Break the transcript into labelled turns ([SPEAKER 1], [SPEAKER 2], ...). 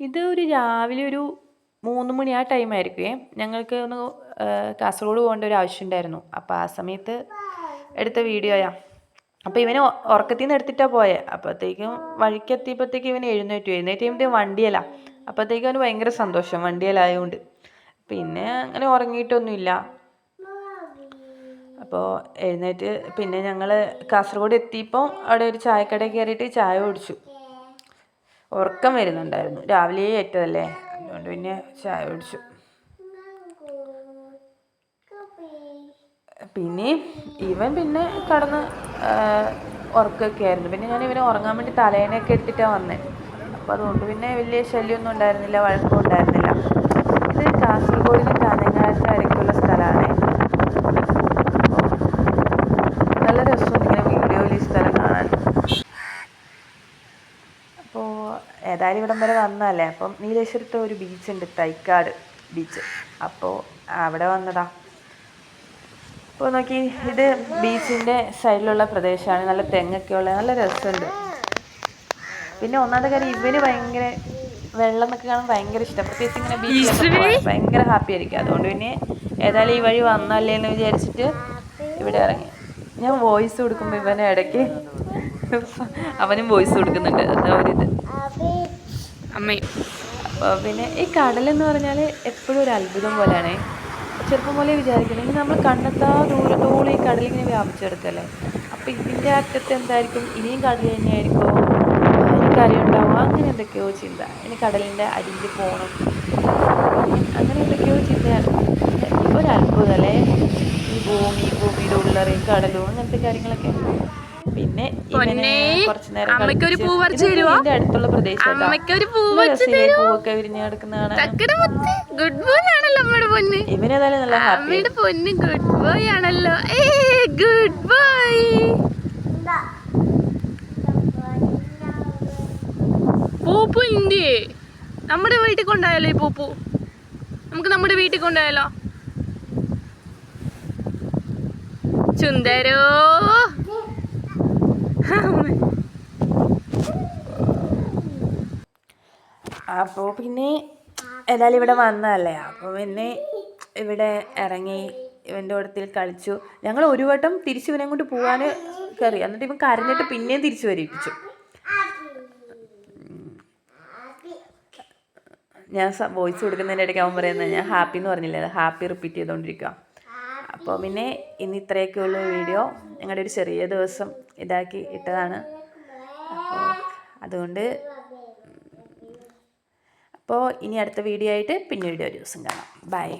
[SPEAKER 1] ഇത് ഒരു രാവിലെ ഒരു മൂന്ന് മണി ആ ടൈം ആയിരിക്കുമേ ഞങ്ങൾക്ക് ഒന്ന് കാസർഗോഡ് പോകേണ്ട ഒരു ആവശ്യം ഉണ്ടായിരുന്നു. അപ്പോൾ ആ സമയത്ത് എടുത്ത വീഡിയോയാ അപ്പോൾ ഇവനെ ഉറക്കത്തിൽ നിന്ന് എടുത്തിട്ടാണ് പോയത് അപ്പോഴത്തേക്കും വഴിക്കെത്തിയപ്പോഴത്തേക്കും ഇവന് എഴുന്നേറ്റു. എഴുന്നേറ്റ് കഴിയുമ്പോൾ വണ്ടിയല്ല. അപ്പോഴത്തേക്കും അവന് ഭയങ്കര സന്തോഷം. വണ്ടിയിലായതുകൊണ്ട് പിന്നെ അങ്ങനെ ഉറങ്ങിയിട്ടൊന്നുമില്ല അപ്പോൾ എഴുന്നേറ്റ് പിന്നെ ഞങ്ങൾ കാസർഗോഡ് എത്തിയപ്പോൾ അവിടെ ഒരു ചായക്കട കയറിയിട്ട് ചായ കുടിച്ചു. ഉറക്കം വരുന്നുണ്ടായിരുന്നു. രാവിലെ ഏറ്റതല്ലേ? അതുകൊണ്ട് പിന്നെ ചായ കുടിച്ചു. പിന്നെ ഇവൻ പിന്നെ കടന്ന് ഉറക്കമൊക്കെ ആയിരുന്നു. പിന്നെ ഞാൻ ഇവനെ ഉറങ്ങാൻ വേണ്ടി തലേനൊക്കെ എടുത്തിട്ടാണ് വന്നത് അപ്പോൾ അതുകൊണ്ട് പിന്നെ വലിയ ശല്യമൊന്നും ഉണ്ടായിരുന്നില്ല വഴക്കം ഉണ്ടായിരുന്നില്ല. ഇത് കാസർഗോഡിന് കാഞ്ഞങ്ങാട്ട് ഇടയ്ക്കുള്ള സ്ഥലമാണ് നല്ല രസമുണ്ട് ഇങ്ങനെ വീഡിയോയിൽ ഈ സ്ഥലം കാണാൻ അപ്പോൾ ഏതായാലും ഇവിടം വരെ വന്നതല്ലേ? അപ്പം നീലേശ്വരത്ത് ഒരു ബീച്ചുണ്ട് തൈക്കാട് ബീച്ച്. അപ്പോൾ അവിടെ വന്നതാ. അപ്പോൾ നോക്കി ഇത് ബീച്ചിന്റെ സൈഡിലുള്ള പ്രദേശമാണ്. നല്ല തെങ്ങൊക്കെ ഉള്ള നല്ല രസമുണ്ട്. പിന്നെ ഒന്നാമത്തെ കാര്യം ഇവന് ഭയങ്കര വെള്ളം എന്നൊക്കെ കാണാൻ ഭയങ്കര ഇഷ്ടം. പ്രത്യേകിച്ച് ഇങ്ങനെ ബീച്ചിലൊക്കെ പോകാൻ ഭയങ്കര ഹാപ്പി ആയിരിക്കും. അതുകൊണ്ട് പിന്നെ ഏതായാലും ഈ വഴി വന്നല്ലേ എന്ന് വിചാരിച്ചിട്ട് ഇവിടെ ഇറങ്ങി. ഞാൻ വോയിസ് കൊടുക്കുമ്പോൾ ഇവനെ ഇടയ്ക്ക് അവനും വോയിസ് കൊടുക്കുന്നുണ്ട്. അതാ ഒരിത്
[SPEAKER 2] അമ്മയും
[SPEAKER 1] അപ്പോൾ പിന്നെ ഈ കടലെന്ന് പറഞ്ഞാൽ എപ്പോഴും ഒരു അത്ഭുതം പോലെയാണ്. ചെറുപ്പം പോലെ വിചാരിക്കണമെങ്കിൽ നമ്മൾ കണ്ടെത്താ ദൂരത്തോളം ഈ കടലിങ്ങനെ വ്യാപിച്ചെടുക്കല്ലേ അപ്പോൾ ഇതിന്റെ അറ്റത്ത് എന്തായിരിക്കും? ഇനിയും കടൽ തന്നെയായിരിക്കുമോ ഇനി കരയുണ്ടാവുക അങ്ങനെ എന്തൊക്കെയോ ചിന്ത. ഇനി കടലിന്റെ അരിയിൽ പോകണം അങ്ങനെ എന്തൊക്കെയോ ചിന്തയാണ്. ഒരു അത്ഭുതം അല്ലേ? ഈ ഭൂമി ഭൂമിയുടെ ഉള്ളറയും കടലും അങ്ങനത്തെ കാര്യങ്ങളൊക്കെ. പിന്നെ
[SPEAKER 2] അമ്മയ്ക്കൊരു പൂ പറിച്ച്
[SPEAKER 1] അടുത്തുള്ള പ്രദേശം
[SPEAKER 2] അമ്മയ്ക്കൊരു പൂ
[SPEAKER 1] പൂവൊക്കെ വിരിഞ്ഞ്
[SPEAKER 2] ഗുഡ് ബോയ് ആണല്ലോ അമ്മയുടെ പൊന്ന്.
[SPEAKER 1] ഇവനേതായാലും നല്ല ഹാപ്പി
[SPEAKER 2] അമ്മയുടെ പൊന്ന് ഗുഡ് ബോയ് ആണല്ലോ. ഏ ഗുഡ് ബോയ് പൂപ്പു ഇന്ത്യേ നമ്മുടെ വീട്ടിൽ കൊണ്ടായാലോ ഈ പൂപ്പു? നമുക്ക് നമ്മുടെ വീട്ടിൽ കൊണ്ടായാലോ ചുന്ദരോ
[SPEAKER 1] അപ്പോൾ പിന്നെ ഏതായാലും ഇവിടെ വന്നതല്ലേ? അപ്പോൾ പിന്നെ ഇവിടെ ഇറങ്ങി ഇവന്റെ കൂടത്തിൽ കളിച്ചു. ഞങ്ങൾ ഒരു വട്ടം തിരിച്ചു ഇവനെ കൊണ്ട് പോകാൻ കയറി. എന്നിട്ട് ഇവൻ കരഞ്ഞിട്ട് പിന്നെയും തിരിച്ചു വരിപ്പിച്ചു. ഞാൻ വോയിസ് കൊടുക്കുന്നതിന്റെ ഇടയ്ക്ക് അവൻ പറയുന്നത് ഞാൻ ഹാപ്പി എന്ന് പറഞ്ഞില്ലേ? ഹാപ്പി റിപ്പീറ്റ് ചെയ്തുകൊണ്ടിരിക്കുക അപ്പോൾ പിന്നെ ഇന്ന് ഇത്രയൊക്കെ ഉള്ള വീഡിയോ. ഞങ്ങളുടെ ഒരു ചെറിയ ദിവസം ഇതാക്കി ഇട്ടതാണ്. അപ്പോൾ അതുകൊണ്ട് അപ്പോൾ ഇനി അടുത്ത വീഡിയോ ആയിട്ട് പിന്നീട് ഒരു ദിവസം കാണാം. ബൈ